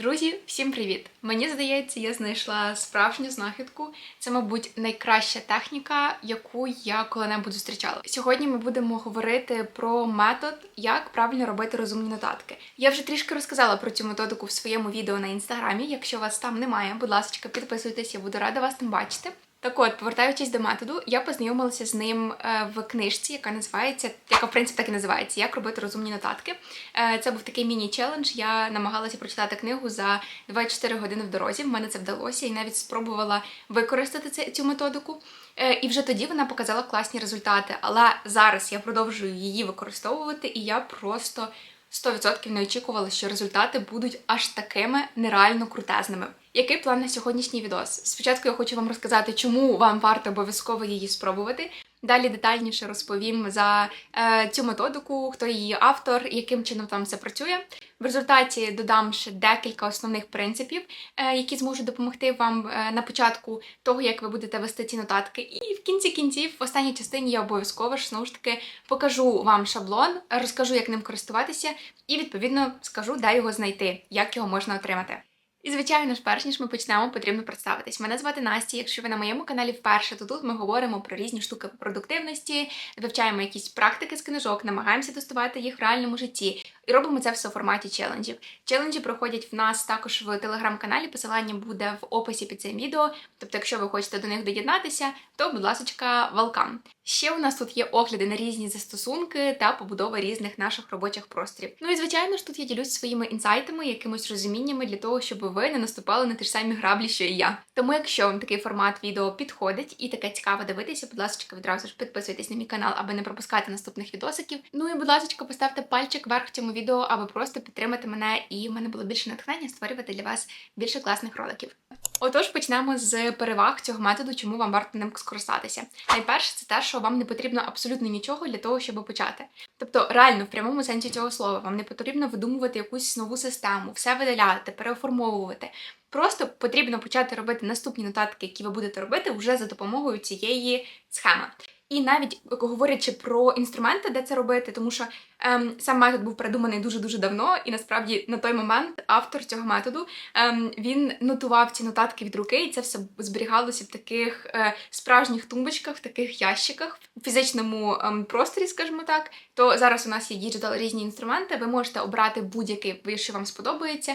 Друзі, всім привіт! Мені здається, я знайшла справжню знахідку. Це, мабуть, найкраща техніка, яку я коли-небудь зустрічала. Сьогодні ми будемо говорити про метод, як правильно робити розумні нотатки. Я вже трішки розказала про цю методику в своєму відео на інстаграмі. Якщо вас там немає, будь ласка, підписуйтесь, я буду рада вас там бачити. Так от, повертаючись до методу, я познайомилася з ним е, в книжці, яка називається, яка в принципі так і називається Як робити розумні нотатки. Е, Це був такий міні-челендж. Я намагалася прочитати книгу за 24 години в дорозі. В мене це вдалося, і навіть спробувала використати цю методику. Е, І вже тоді вона показала класні результати. Але зараз я продовжую її використовувати, і я просто 100% не очікувала, що результати будуть аж такими нереально крутезними. Який план на сьогоднішній відос? Спочатку я хочу вам розказати, чому вам варто обов'язково її спробувати. Далі детальніше розповім за е, цю методику, хто її автор, яким чином там все працює. В результаті додам ще декілька основних принципів, е, які зможуть допомогти вам е, на початку того, як ви будете вести ці нотатки. І в кінці кінців, в останній частині, я обов'язково ж знову ж таки покажу вам шаблон, розкажу, як ним користуватися, і відповідно скажу, де його знайти, як його можна отримати. І, звичайно ж, перш ніж ми почнемо, потрібно представитись. Мене звати Настя. Якщо ви на моєму каналі вперше, то тут ми говоримо про різні штуки продуктивності, вивчаємо якісь практики з книжок, намагаємося тестувати їх в реальному житті. І робимо це все у форматі челенджів. Челенджі проходять в нас також в телеграм-каналі. Посилання буде в описі під цим відео. Тобто, якщо ви хочете до них доєднатися, то, будь ласка, welcome. Ще у нас тут є огляди на різні застосунки та побудова різних наших робочих просторів. Ну і звичайно ж, тут я ділюсь своїми інсайтами, якимось розуміннями для того, щоб ви не наступали на ті ж самі граблі, що і я. Тому, якщо вам такий формат відео підходить і таке цікаво дивитися, будь ласка, відразу ж підписуйтесь на мій канал, аби не пропускати наступних відосиків. Ну і будь ласка, поставте пальчик вверх цьому відео, аби просто підтримати мене, і в мене було більше натхнення створювати для вас більше класних роликів. Отож, почнемо з переваг цього методу, чому вам варто ним скористатися. Найперше, це те, що вам не потрібно абсолютно нічого для того, щоб почати. Тобто, реально, в прямому сенсі цього слова, вам не потрібно видумувати якусь нову систему, все видаляти, переформовувати. Просто потрібно почати робити наступні нотатки, які ви будете робити вже за допомогою цієї схеми. І навіть говорячи про інструменти, де це робити, тому що ем, сам метод був придуманий дуже дуже давно, і насправді на той момент автор цього методу ем, він нотував ці нотатки від руки, і це все зберігалося в таких е, справжніх тумбочках, в таких ящиках у фізичному ем, просторі, скажімо так. То зараз у нас є діджитал різні інструменти. Ви можете обрати будь-який, що вам сподобається,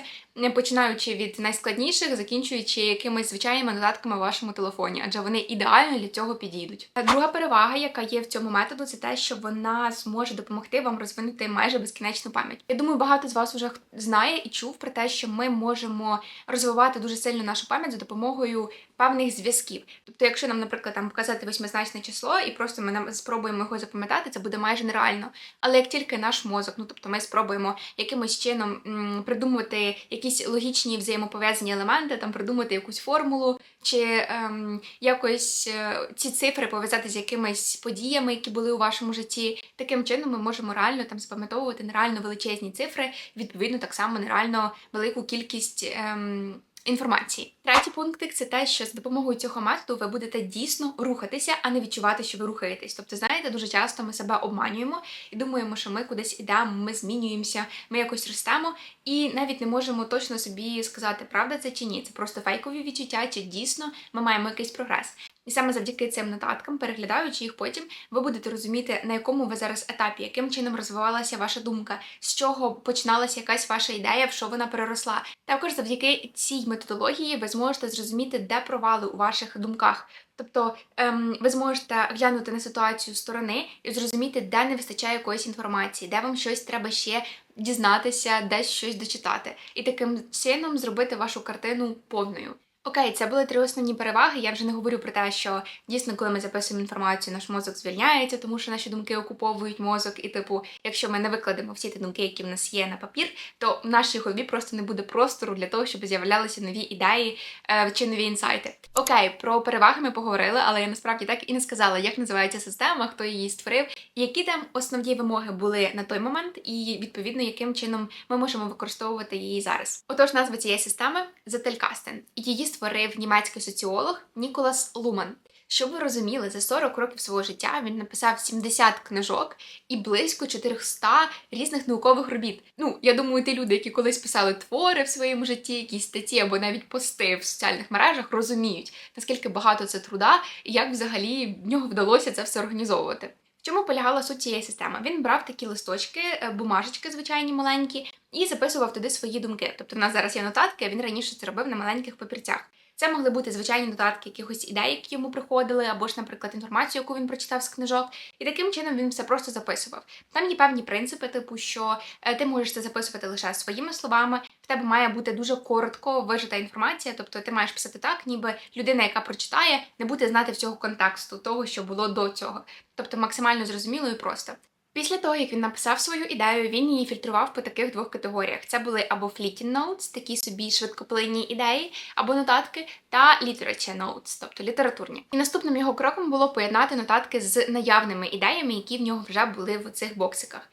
починаючи від найскладніших, закінчуючи якимись звичайними додатками в вашому телефоні, адже вони ідеально для цього підійдуть. Друга перевага, яка є в цьому методу, це те, що вона зможе допомогти вам розвинути майже безкінечну пам'ять. Я думаю, багато з вас вже знає і чув про те, що ми можемо розвивати дуже сильно нашу пам'ять за допомогою певних зв'язків. Тобто, якщо нам, наприклад, там вказати восьмизначне число, і просто ми нам спробуємо його запам'ятати, це буде майже нереально. Але як тільки наш мозок, ну тобто ми спробуємо якимось чином м, придумувати якісь логічні взаємопов'язані елементи, там придумати якусь формулу, чи ем, якось е, ці цифри пов'язати з якимись подіями, які були у вашому житті. Таким чином ми можемо реально там запам'ятовувати нереально величезні цифри, відповідно, так само нереально велику кількість. Ем, Інформації. Третій пунктик це те, що з допомогою цього методу ви будете дійсно рухатися, а не відчувати, що ви рухаєтесь. Тобто, знаєте, дуже часто ми себе обманюємо і думаємо, що ми кудись ідемо, ми змінюємося, ми якось ростемо, і навіть не можемо точно собі сказати, правда це чи ні. Це просто фейкові відчуття, чи дійсно ми маємо якийсь прогрес. І саме завдяки цим нотаткам, переглядаючи їх потім, ви будете розуміти, на якому ви зараз етапі, яким чином розвивалася ваша думка, з чого починалася якась ваша ідея, в що вона переросла. Також завдяки цій методології ви зможете зрозуміти, де провали у ваших думках. Тобто ем, ви зможете глянути на ситуацію з сторони і зрозуміти, де не вистачає якоїсь інформації, де вам щось треба ще дізнатися, десь щось дочитати, і таким чином зробити вашу картину повною. Окей, це були три основні переваги. Я вже не говорю про те, що дійсно, коли ми записуємо інформацію, наш мозок звільняється, тому що наші думки окуповують мозок. І, типу, якщо ми не викладемо всі ті думки, які в нас є на папір, то в нашій голові просто не буде простору для того, щоб з'являлися нові ідеї е, чи нові інсайти. Окей, про переваги ми поговорили, але я насправді так і не сказала, як називається система, хто її створив, які там основні вимоги були на той момент, і відповідно яким чином ми можемо використовувати її зараз. Отож, назва цієї системи Зетелькастен. Її створив німецький соціолог Ніколас Луман. Щоб ви розуміли, за 40 років свого життя він написав 70 книжок і близько 400 різних наукових робіт. Ну, я думаю, ті люди, які колись писали твори в своєму житті, якісь статті або навіть пости в соціальних мережах, розуміють, наскільки багато це труда і як взагалі в нього вдалося це все організовувати. Чому полягала суть цієї системи? Він брав такі листочки, е, бумажечки, звичайні маленькі, і записував туди свої думки. Тобто, в нас зараз є нотатки, а він раніше це робив на маленьких папірцях. Це могли бути звичайні нотатки якихось ідей, які йому приходили, або ж, наприклад, інформацію, яку він прочитав з книжок. І таким чином він все просто записував. Там є певні принципи, типу, що е, ти можеш це записувати лише своїми словами. В тебе має бути дуже коротко вижита інформація, тобто ти маєш писати так, ніби людина, яка прочитає, не буде знати всього контексту, того, що було до цього. Тобто максимально зрозуміло і просто. Після того, як він написав свою ідею, він її фільтрував по таких двох категоріях: це були або fleeting notes, такі собі швидкоплинні ідеї, або нотатки, та literature notes, тобто літературні. І наступним його кроком було поєднати нотатки з наявними ідеями, які в нього вже були в цих боксиках.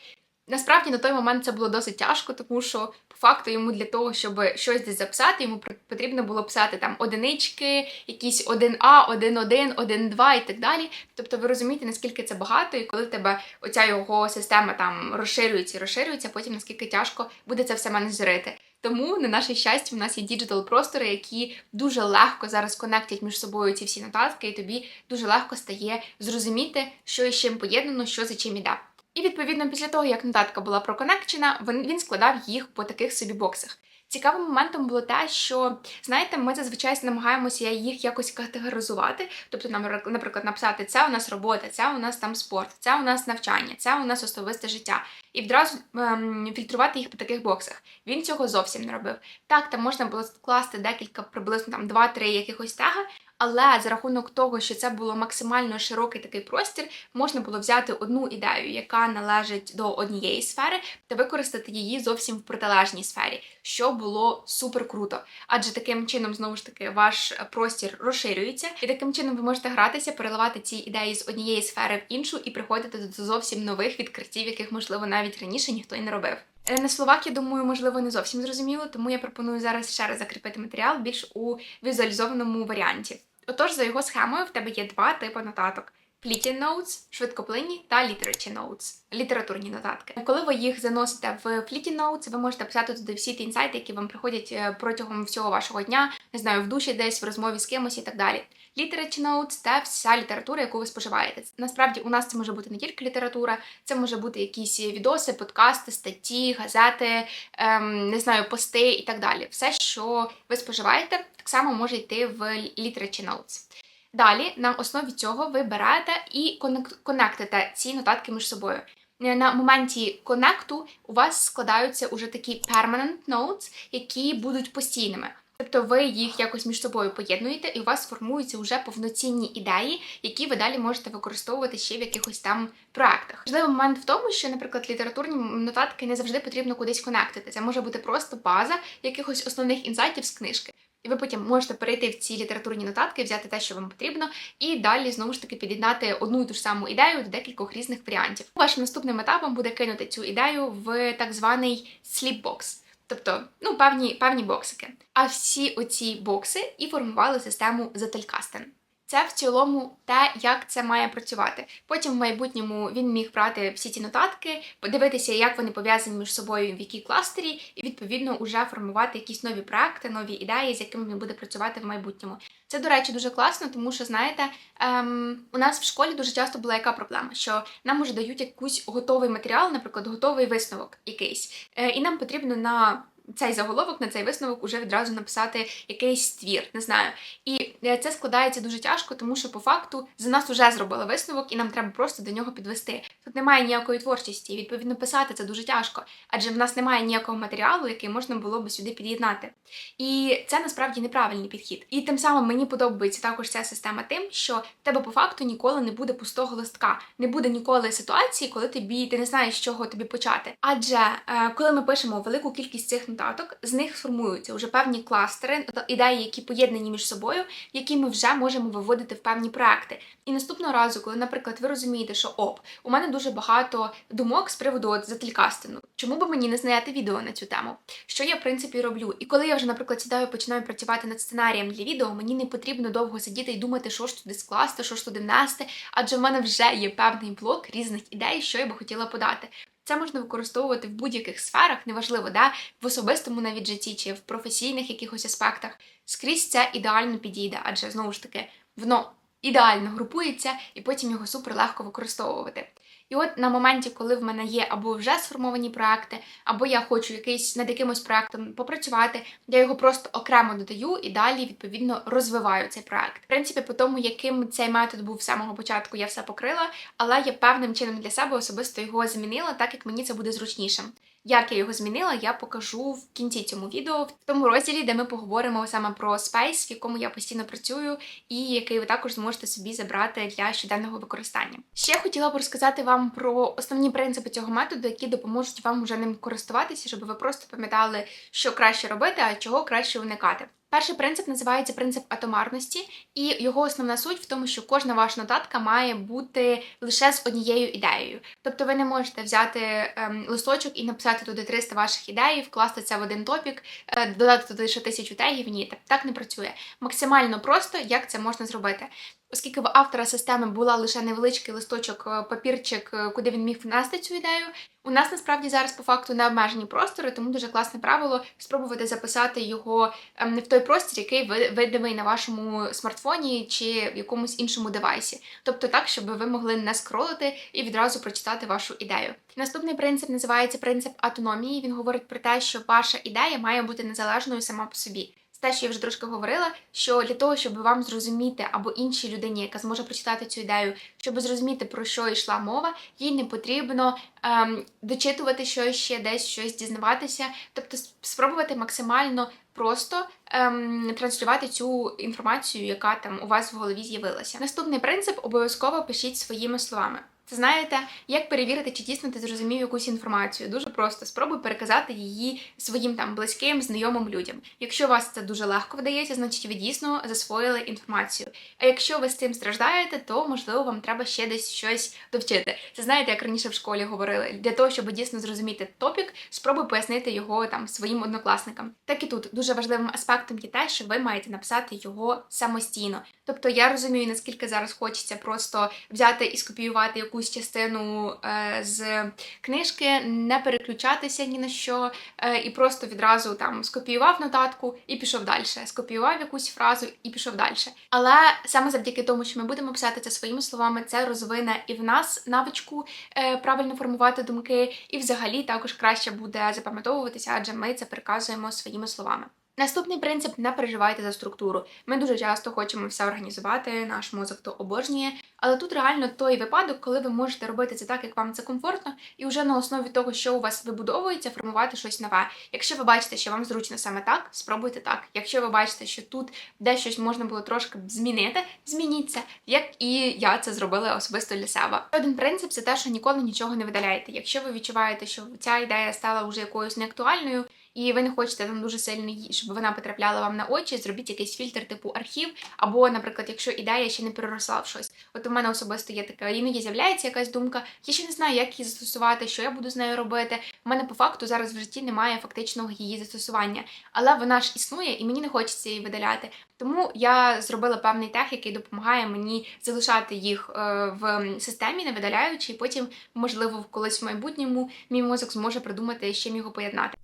Насправді на той момент це було досить тяжко, тому що по факту йому для того, щоб щось десь записати, йому потрібно було писати там одинички, якісь 1А, 1.1, 1.2 і так далі. Тобто ви розумієте, наскільки це багато, і коли тебе оця його система там розширюється і розширюється, потім наскільки тяжко буде це все менеджерити. Тому на наше щастя, в нас є діджитал простори, які дуже легко зараз конектять між собою ці всі нотатки, і тобі дуже легко стає зрозуміти, що із чим поєднано, що за чим іде. І відповідно після того, як нотатка була проконекчена, він складав їх по таких собі боксах. Цікавим моментом було те, що знаєте, ми зазвичай намагаємося їх якось категоризувати. Тобто, нам, наприклад, написати це у нас робота, це у нас там спорт, це у нас навчання, це у нас особисте життя. І відразу ем, фільтрувати їх по таких боксах. Він цього зовсім не робив. Так, там можна було скласти декілька, приблизно там 2-3 якихось тега, але за рахунок того, що це було максимально широкий такий простір, можна було взяти одну ідею, яка належить до однієї сфери, та використати її зовсім в протилежній сфері, що було супер круто. Адже таким чином, знову ж таки, ваш простір розширюється, і таким чином ви можете гратися, переливати ці ідеї з однієї сфери в іншу і приходити до зовсім нових відкриттів, яких можливо навіть раніше ніхто і не робив. Е, на словах, я думаю, можливо, не зовсім зрозуміло, тому я пропоную зараз ще раз закріпити матеріал більш у візуалізованому варіанті. Отож, за його схемою в тебе є два типи нотаток: Fleeting Notes, швидкоплинні та Literature Notes, літературні нотатки. Коли ви їх заносите в Fleeting Notes, ви можете писати туди всі ті інсайти, які вам приходять е, протягом всього вашого дня, не знаю, в душі десь, в розмові з кимось і так далі. Literature Notes – це вся література, яку ви споживаєте. Насправді у нас це може бути не тільки література, це може бути якісь відоси, подкасти, статті, газети, ем, не знаю, пости і так далі. Все, що ви споживаєте, так само може йти в Literature Notes. Далі, на основі цього ви берете і конектите ці нотатки між собою. На моменті конекту у вас складаються уже такі permanent notes, які будуть постійними. Тобто ви їх якось між собою поєднуєте, і у вас формуються вже повноцінні ідеї, які ви далі можете використовувати ще в якихось там проектах. Важливий момент в тому, що, наприклад, літературні нотатки не завжди потрібно кудись конектити. Це може бути просто база якихось основних інсайтів з книжки. І ви потім можете перейти в ці літературні нотатки, взяти те, що вам потрібно, і далі знову ж таки під'єднати одну і ту ж саму ідею до декількох різних варіантів. Вашим наступним етапом буде кинути цю ідею в так званий сліпбокс. Тобто, ну, певні певні боксики. А всі оці бокси і формували систему Зетелькастен. Це в цілому те, як це має працювати. Потім в майбутньому він міг брати всі ці нотатки, подивитися, як вони пов'язані між собою в якій кластері, і відповідно вже формувати якісь нові проекти, нові ідеї, з якими він буде працювати в майбутньому. Це, до речі, дуже класно, тому що, знаєте, ем, у нас в школі дуже часто була яка проблема, що нам уже дають якийсь готовий матеріал, наприклад, готовий висновок якийсь, е, і нам потрібно на цей заголовок на цей висновок уже відразу написати якийсь твір, не знаю. І е, це складається дуже тяжко, тому що по факту за нас вже зробили висновок, і нам треба просто до нього підвести. Тут немає ніякої творчості, і відповідно писати це дуже тяжко, адже в нас немає ніякого матеріалу, який можна було би сюди під'єднати. І це насправді неправильний підхід. І тим самим мені подобається також ця система тим, що в тебе по факту ніколи не буде пустого листка, не буде ніколи ситуації, коли тобі ти не знаєш, з чого тобі почати. Адже е, коли ми пишемо велику кількість цих нотаток, з них сформуються вже певні кластери, ідеї, які поєднані між собою, які ми вже можемо виводити в певні проекти. І наступного разу, коли, наприклад, ви розумієте, що оп, у мене дуже багато думок з приводу от зателькастингу, чому би мені не зняти відео на цю тему? Що я в принципі роблю? І коли я вже, наприклад, сідаю, і починаю працювати над сценарієм для відео, мені не потрібно довго сидіти і думати, що ж туди скласти, що ж туди внести, адже в мене вже є певний блок різних ідей, що я би хотіла подати. Це можна використовувати в будь-яких сферах, неважливо, да, в особистому навіть житті чи в професійних якихось аспектах. Скрізь це ідеально підійде, адже знову ж таки воно ідеально групується і потім його супер легко використовувати. І от на моменті, коли в мене є або вже сформовані проекти, або я хочу якийсь над якимось проектом попрацювати, я його просто окремо додаю і далі відповідно розвиваю цей проект. В принципі, по тому, яким цей метод був з самого початку, я все покрила, але я певним чином для себе особисто його змінила, так як мені це буде зручнішим. Як я його змінила, я покажу в кінці цьому відео, в тому розділі, де ми поговоримо саме про Space, в якому я постійно працюю, і який ви також зможете собі забрати для щоденного використання. Ще хотіла б розказати вам про основні принципи цього методу, які допоможуть вам вже ним користуватися, щоб ви просто пам'ятали, що краще робити, а чого краще уникати. Перший принцип називається принцип атомарності, і його основна суть в тому, що кожна ваша нотатка має бути лише з однією ідеєю. Тобто ви не можете взяти ем, листочок і написати туди 300 ваших ідей, вкласти це в один топік, е, додати туди ще тисячу тегів. Ні, так, так не працює. Максимально просто, як це можна зробити. Оскільки в автора системи була лише невеличкий листочок, е, папірчик, е, куди він міг внести цю ідею, у нас насправді зараз по факту не обмежені простори, тому дуже класне правило спробувати записати його ем, не в той простір, який видимий на вашому смартфоні чи в якомусь іншому девайсі. Тобто так, щоб ви могли не скролити і відразу прочитати вашу ідею. Наступний принцип називається принцип автономії. Він говорить про те, що ваша ідея має бути незалежною сама по собі те, що я вже трошки говорила, що для того, щоб вам зрозуміти або іншій людині, яка зможе прочитати цю ідею, щоб зрозуміти про що йшла мова, їй не потрібно ем, дочитувати щось ще десь щось дізнаватися, тобто спробувати максимально просто ем, транслювати цю інформацію, яка там у вас в голові з'явилася. Наступний принцип обов'язково пишіть своїми словами. Знаєте, як перевірити, чи дійсно ти зрозумів якусь інформацію. Дуже просто спробуй переказати її своїм там близьким, знайомим людям. Якщо вас це дуже легко вдається, значить ви дійсно засвоїли інформацію. А якщо ви з цим страждаєте, то можливо вам треба ще десь щось довчити. Це знаєте, як раніше в школі говорили, для того, щоб дійсно зрозуміти топік, спробуй пояснити його там своїм однокласникам. Так і тут дуже важливим аспектом є те, що ви маєте написати його самостійно. Тобто я розумію, наскільки зараз хочеться просто взяти і скопіювати якусь частину е, з книжки, не переключатися ні на що, е, і просто відразу там скопіював нотатку і пішов далі. Скопіював якусь фразу і пішов далі. Але саме завдяки тому, що ми будемо писати це своїми словами, це розвине і в нас навичку е, правильно формувати думки, і взагалі також краще буде запам'ятовуватися, адже ми це переказуємо своїми словами. Наступний принцип не переживайте за структуру. Ми дуже часто хочемо все організувати, наш мозок то обожнює. Але тут реально той випадок, коли ви можете робити це так, як вам це комфортно, і вже на основі того, що у вас вибудовується, формувати щось нове. Якщо ви бачите, що вам зручно саме так, спробуйте так. Якщо ви бачите, що тут дещось можна було трошки змінити, змініть це, як і я це зробила особисто для себе. Один принцип це те, що ніколи нічого не видаляєте. Якщо ви відчуваєте, що ця ідея стала вже якоюсь неактуальною, і ви не хочете там дуже сильно, щоб вона потрапляла вам на очі, зробіть якийсь фільтр типу архів, або, наприклад, якщо ідея ще не переросла в щось. От у мене особисто є така, іноді з'являється якась думка, я ще не знаю, як її застосувати, що я буду з нею робити. У мене по факту зараз в житті немає фактичного її застосування, але вона ж існує і мені не хочеться її видаляти. Тому я зробила певний тех, який допомагає мені залишати їх е, в системі, не видаляючи, і потім, можливо, колись в майбутньому мій мозок зможе придумати, з чим його поєднати.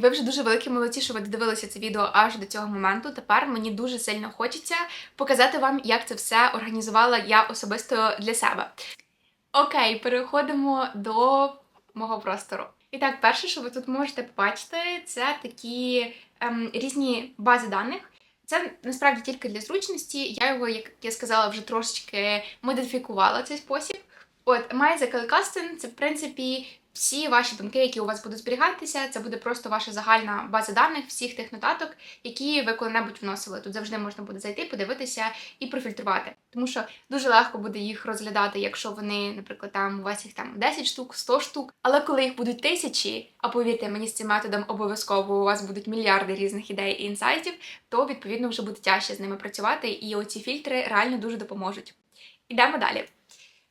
Ви вже дуже великі молодці, що ви додивилися це відео аж до цього моменту. Тепер мені дуже сильно хочеться показати вам, як це все організувала я особисто для себе. Окей, переходимо до мого простору. І так, перше, що ви тут можете побачити, це такі ем, різні бази даних. Це насправді тільки для зручності. Я його, як я сказала, вже трошечки модифікувала цей спосіб. От, MyZKLCustom – це в принципі всі ваші думки, які у вас будуть зберігатися, це буде просто ваша загальна база даних всіх тих нотаток, які ви коли-небудь вносили. Тут завжди можна буде зайти, подивитися і профільтрувати. Тому що дуже легко буде їх розглядати, якщо вони, наприклад, там у вас їх там 10 штук, 100 штук. Але коли їх будуть тисячі, а повірте мені з цим методом обов'язково у вас будуть мільярди різних ідей і інсайтів, то відповідно вже буде тяжче з ними працювати, і оці фільтри реально дуже допоможуть. Ідемо далі.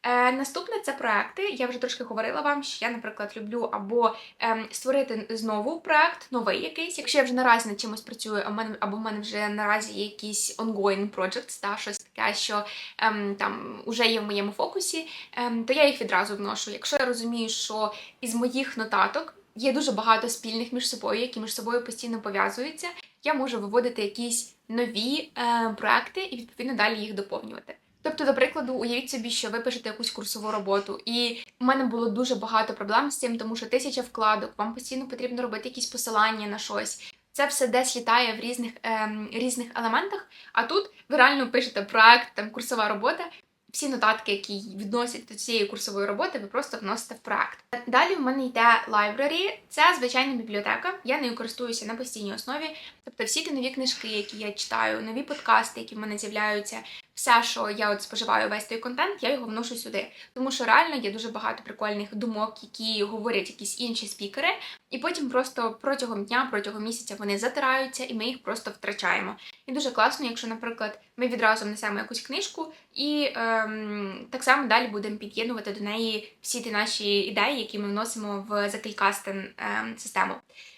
Е, Наступне це проекти. Я вже трошки говорила вам, що я, наприклад, люблю або ем, створити знову проект, новий якийсь. Якщо я вже наразі над чимось працюю, а в мене або в мене вже наразі є якісь ongoing projects, та щось таке, що ем, там вже є в моєму фокусі, ем, то я їх відразу вношу. Якщо я розумію, що із моїх нотаток є дуже багато спільних між собою, які між собою постійно пов'язуються, я можу виводити якісь нові е, проекти і відповідно далі їх доповнювати. Тобто, до прикладу, уявіть собі, що ви пишете якусь курсову роботу, і в мене було дуже багато проблем з цим, тому що тисяча вкладок, вам постійно потрібно робити якісь посилання на щось. Це все десь літає в різних ем, різних елементах. А тут ви реально пишете проект, там курсова робота. Всі нотатки, які відносять до цієї курсової роботи, ви просто вносите в проект. Далі в мене йде library. Це звичайна бібліотека. Я нею користуюся на постійній основі. Тобто, всі ті нові книжки, які я читаю, нові подкасти, які в мене з'являються, все, що я от споживаю весь той контент, я його вношу сюди. Тому що реально є дуже багато прикольних думок, які говорять якісь інші спікери, і потім просто протягом дня, протягом місяця вони затираються, і ми їх просто втрачаємо. І дуже класно, якщо, наприклад, ми відразу внесемо якусь книжку, і ем, так само далі будемо під'єднувати до неї всі ті наші ідеї, які ми вносимо в Zatelkasten ем, систему.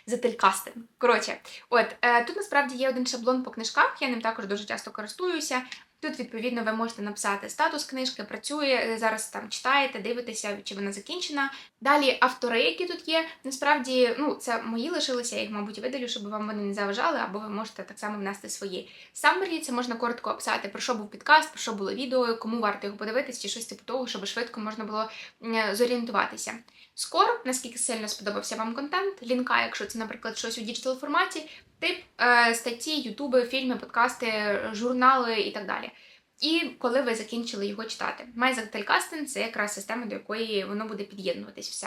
Zatelkasten. Коротше, от е, тут насправді є один шаблон по книжках, я ним також дуже часто користуюся. Тут, відповідно, ви можете написати статус книжки, працює, зараз там читаєте, дивитеся, чи вона закінчена. Далі автори, які тут є, насправді, ну, це мої лишилися, я їх, мабуть, видалю, щоб вам вони не заважали, або ви можете так само внести свої. Summary – це можна коротко описати, про що був підкаст, про що було відео, кому варто його подивитися, чи щось типу того, щоб швидко можна було зорієнтуватися. Скоро, наскільки сильно сподобався вам контент, лінка, якщо це, наприклад, щось у діджитал форматі, тип е, статті, ютуби, фільми, подкасти, журнали і так далі. І коли ви закінчили його читати. MyZatelCasting – це якраз система, до якої воно буде під'єднуватись.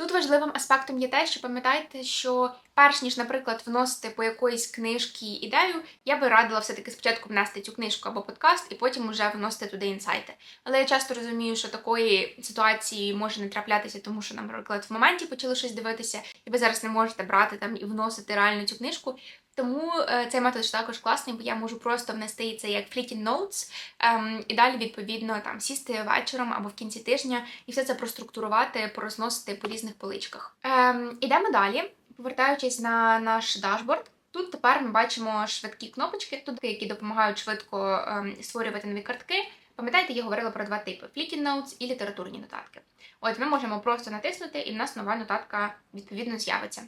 Тут важливим аспектом є те, що пам'ятайте, що перш ніж, наприклад, вносити по якоїсь книжці ідею, я би радила все-таки спочатку внести цю книжку або подкаст, і потім вже вносити туди інсайти. Але я часто розумію, що такої ситуації може не траплятися, тому що, наприклад, в моменті почали щось дивитися, і ви зараз не можете брати там і вносити реально цю книжку. Тому е, цей метод також класний, бо я можу просто внести це як fleeting notes, ем, і далі, відповідно, там сісти вечором або в кінці тижня і все це проструктурувати, порозносити по різних поличках. Ем, ідемо далі, повертаючись на наш дашборд. Тут тепер ми бачимо швидкі кнопочки, тут які допомагають швидко ем, створювати нові картки. Пам'ятаєте, я говорила про два типи: fleeting notes і літературні нотатки. От ми можемо просто натиснути, і в нас нова нотатка відповідно з'явиться.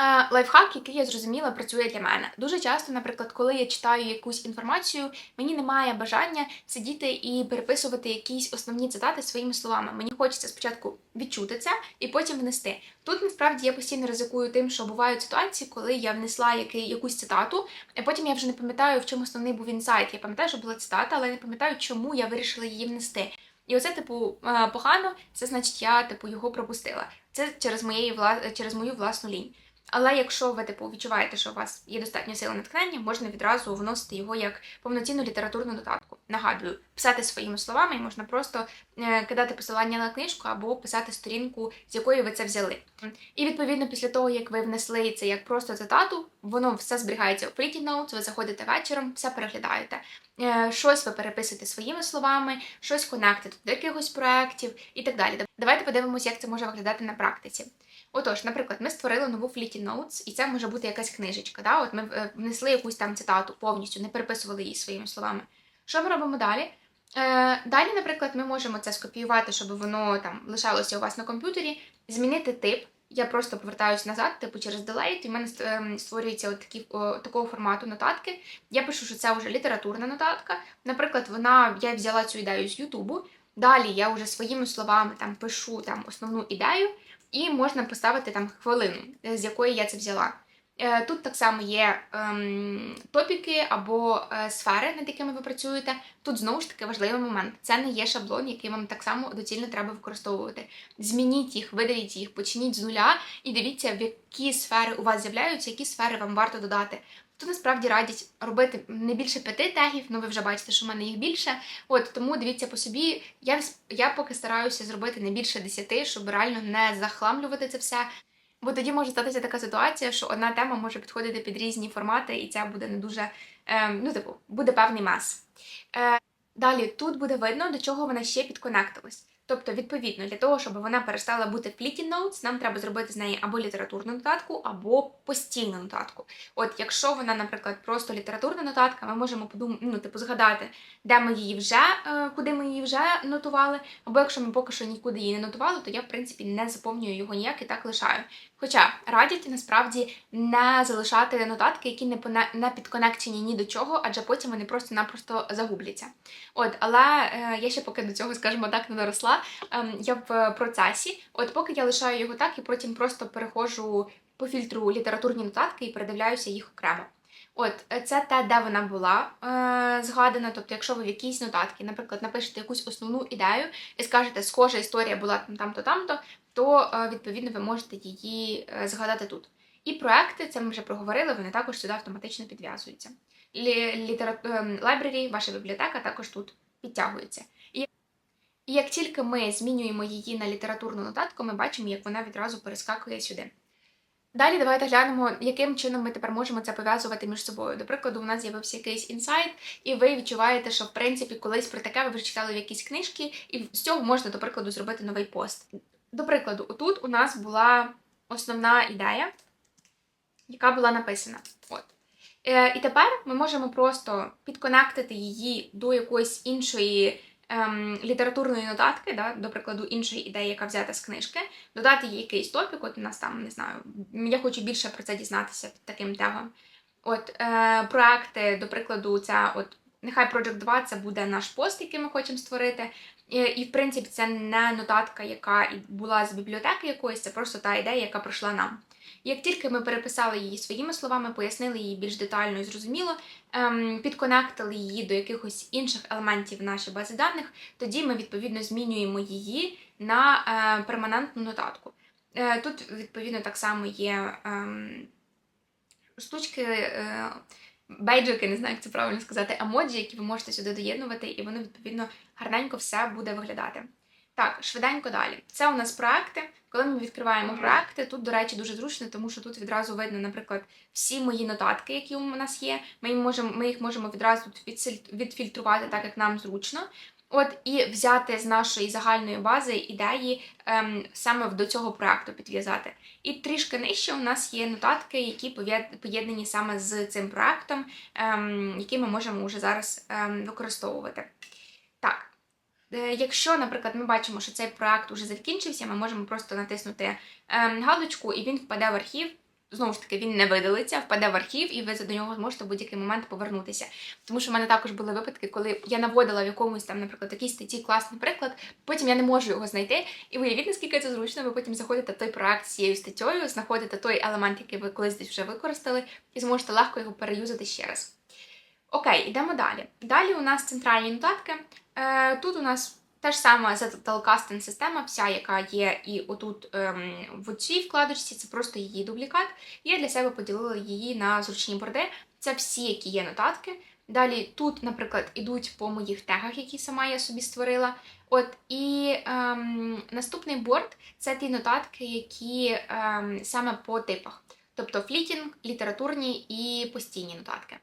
Е, лайфхак, який я зрозуміла, працює для мене. Дуже часто, наприклад, коли я читаю якусь інформацію, мені немає бажання сидіти і переписувати якісь основні цитати своїми словами. Мені хочеться спочатку відчути це і потім внести. Тут насправді я постійно ризикую тим, що бувають ситуації, коли я внесла який, якусь цитату, а потім я вже не пам'ятаю, в чому основний був інсайт. Я пам'ятаю, що була цитата, але не пам'ятаю, чому я вирішила її внести. І оце, типу, е, погано, це значить, я типу його пропустила. Це через моєї через мою власну лінь. Але якщо ви типу відчуваєте, що у вас є достатньо сили натхнення, можна відразу вносити його як повноцінну літературну нотатку. Нагадую, писати своїми словами і можна просто е, кидати посилання на книжку або писати сторінку, з якої ви це взяли. І відповідно, після того, як ви внесли це як просто цитату, воно все зберігається у Pretty Notes, ви заходите вечором, все переглядаєте. Е, щось ви переписуєте своїми словами, щось конектите до якихось проєктів і так далі. Давайте подивимося, як це може виглядати на практиці. Отож, наприклад, ми створили нову Fleeting Notes, і це може бути якась книжечка. Да? От Ми е, внесли якусь там цитату повністю, не переписували її своїми словами. Що ми робимо далі? Е, Далі, наприклад, ми можемо це скопіювати, щоб воно там лишалося у вас на комп'ютері, змінити тип. Я просто повертаюся назад, типу через Delete, і в мене ем, створюється от такі, о, такого формату нотатки. Я пишу, що це вже літературна нотатка. Наприклад, вона я взяла цю ідею з Ютубу. Далі я вже своїми словами там пишу там основну ідею. І можна поставити там хвилину, з якої я це взяла. Е, Тут так само є ем, топіки або е, сфери, над якими ви працюєте. Тут знову ж таки важливий момент. Це не є шаблон, який вам так само доцільно треба використовувати. Змініть їх, видаліть їх, почніть з нуля і дивіться, в які сфери у вас з'являються, які сфери вам варто додати. Тут насправді радять робити не більше п'яти тегів, ну ви вже бачите, що в мене їх більше. От тому дивіться по собі. Я я поки стараюся зробити не більше десяти, щоб реально не захламлювати це все. Бо тоді може статися така ситуація, що одна тема може підходити під різні формати, і це буде не дуже е, ну, типу, буде певний мас. Е, Далі тут буде видно, до чого вона ще підконектилась. Тобто, відповідно, для того, щоб вона перестала бути fleeting notes, нам треба зробити з неї або літературну нотатку, або постійну нотатку. От, якщо вона, наприклад, просто літературна нотатка, ми можемо подумати, ну, типу, згадати, де ми її вже, е, куди ми її вже нотували. Або якщо ми поки що нікуди її не нотували, то я, в принципі, не заповнюю його ніяк і так лишаю. Хоча радять насправді не залишати нотатки, які не не підконекчені ні до чого, адже потім вони просто-напросто загубляться. От, але е, я ще поки до цього, скажімо так, не доросла. Е, я в процесі. От поки я лишаю його так, і потім просто переходжу по фільтру літературні нотатки і передивляюся їх окремо. От, е, це те, де вона була е, згадана. Тобто, якщо ви в якійсь нотатки, наприклад, напишете якусь основну ідею і скажете, схожа історія була там-то, там-то, то е, відповідно ви можете її е, згадати тут. І проекти, це ми вже проговорили, вони також сюди автоматично підв'язуються. Library, ем, ваша бібліотека також тут підтягується. І як тільки ми змінюємо її на літературну нотатку, ми бачимо, як вона відразу перескакує сюди. Далі давайте глянемо, яким чином ми тепер можемо це пов'язувати між собою. До прикладу, у нас з'явився якийсь інсайт, і ви відчуваєте, що в принципі колись про таке ви вже читали в якісь книжки, і з цього можна, до прикладу, зробити новий пост. До прикладу, отут у нас була основна ідея, яка була написана. От. Е, І тепер ми можемо просто підконектити її до якоїсь іншої ем, літературної нотатки, да, до прикладу, іншої ідеї, яка взята з книжки, додати їй якийсь топік, от у нас там, не знаю, я хочу більше про це дізнатися під таким тегом. От е, проекти, до прикладу, ця от нехай Project 2 це буде наш пост, який ми хочемо створити. І, в принципі, це не нотатка, яка була з бібліотеки якоїсь, це просто та ідея, яка прийшла нам. Як тільки ми переписали її своїми словами, пояснили її більш детально і зрозуміло, ем, підконектили її до якихось інших елементів нашої бази даних, тоді ми відповідно змінюємо її на е, перманентну нотатку. Е, тут, відповідно, так само є ем, штучки. Бейджики, не знаю, як це правильно сказати, емоджі, які ви можете сюди доєднувати, і воно, відповідно, гарненько все буде виглядати. Так, швиденько далі. Це у нас проекти. Коли ми відкриваємо проекти, тут, до речі, дуже зручно, тому що тут відразу видно, наприклад, всі мої нотатки, які у нас є. Ми їх можемо, ми їх можемо відразу тут відфільтрувати так, як нам зручно. От і взяти з нашої загальної бази ідеї ем, саме до цього проекту підв'язати. І трішки нижче у нас є нотатки, які поєднані саме з цим проектом, ем, які ми можемо вже зараз ем, використовувати. Так. Е, якщо, наприклад, ми бачимо, що цей проект вже закінчився, ми можемо просто натиснути ем, галочку, і він впаде в архів. Знову ж таки, він не видалиться, впаде в архів, і ви до нього зможете в будь-який момент повернутися. Тому що в мене також були випадки, коли я наводила в якомусь там, наприклад, якій статті класний приклад, потім я не можу його знайти. І уявіть, наскільки це зручно, ви потім заходите в той проект з цією статтєю, знаходите той елемент, який ви колись десь вже використали, і зможете легко його переюзати ще раз. Окей, йдемо далі. Далі у нас центральні нотатки. Е, Тут у нас те ж саме Telcasting система, вся, яка є і отут ем, в цій вкладочці, це просто її дублікат. Я для себе поділила її на зручні борди. Це всі, які є нотатки. Далі тут, наприклад, ідуть по моїх тегах, які сама я собі створила. От і ем, наступний борд це ті нотатки, які ем, саме по типах. Тобто флітінг, літературні і постійні нотатки.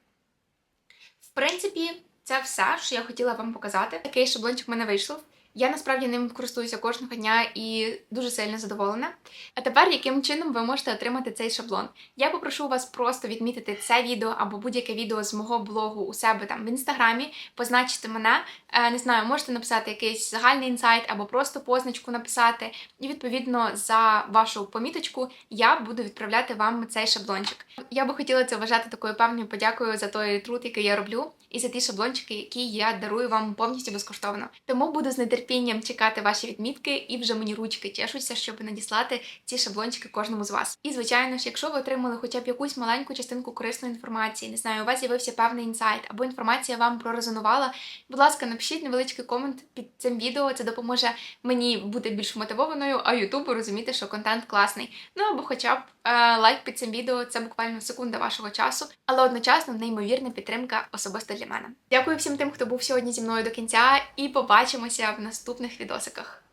В принципі, це все, що я хотіла вам показати. Такий шаблончик в мене вийшов. Я насправді ним користуюся кожного дня і дуже сильно задоволена. А тепер, яким чином ви можете отримати цей шаблон? Я попрошу вас просто відмітити це відео або будь-яке відео з мого блогу у себе там в інстаграмі, позначити мене. Е, не знаю, можете написати якийсь загальний інсайт або просто позначку написати. І відповідно за вашу поміточку я буду відправляти вам цей шаблончик. Я би хотіла це вважати такою певною подякою за той труд, який я роблю, і за ті шаблончики, які я дарую вам повністю безкоштовно. Тому буду з нетерпінням чекати ваші відмітки, і вже мені ручки чешуться, щоб надіслати ці шаблончики кожному з вас. І звичайно ж, якщо ви отримали хоча б якусь маленьку частинку корисної інформації, не знаю, у вас з'явився певний інсайт або інформація вам прорезонувала, будь ласка, напишіть невеличкий комент під цим відео. Це допоможе мені бути більш мотивованою, а Ютубу розуміти, що контент класний. Ну або хоча б е, лайк під цим відео це буквально секунда вашого часу, але одночасно неймовірна підтримка особисто для мене. Дякую всім тим, хто був сьогодні зі мною до кінця, і побачимося в наступних відосиках.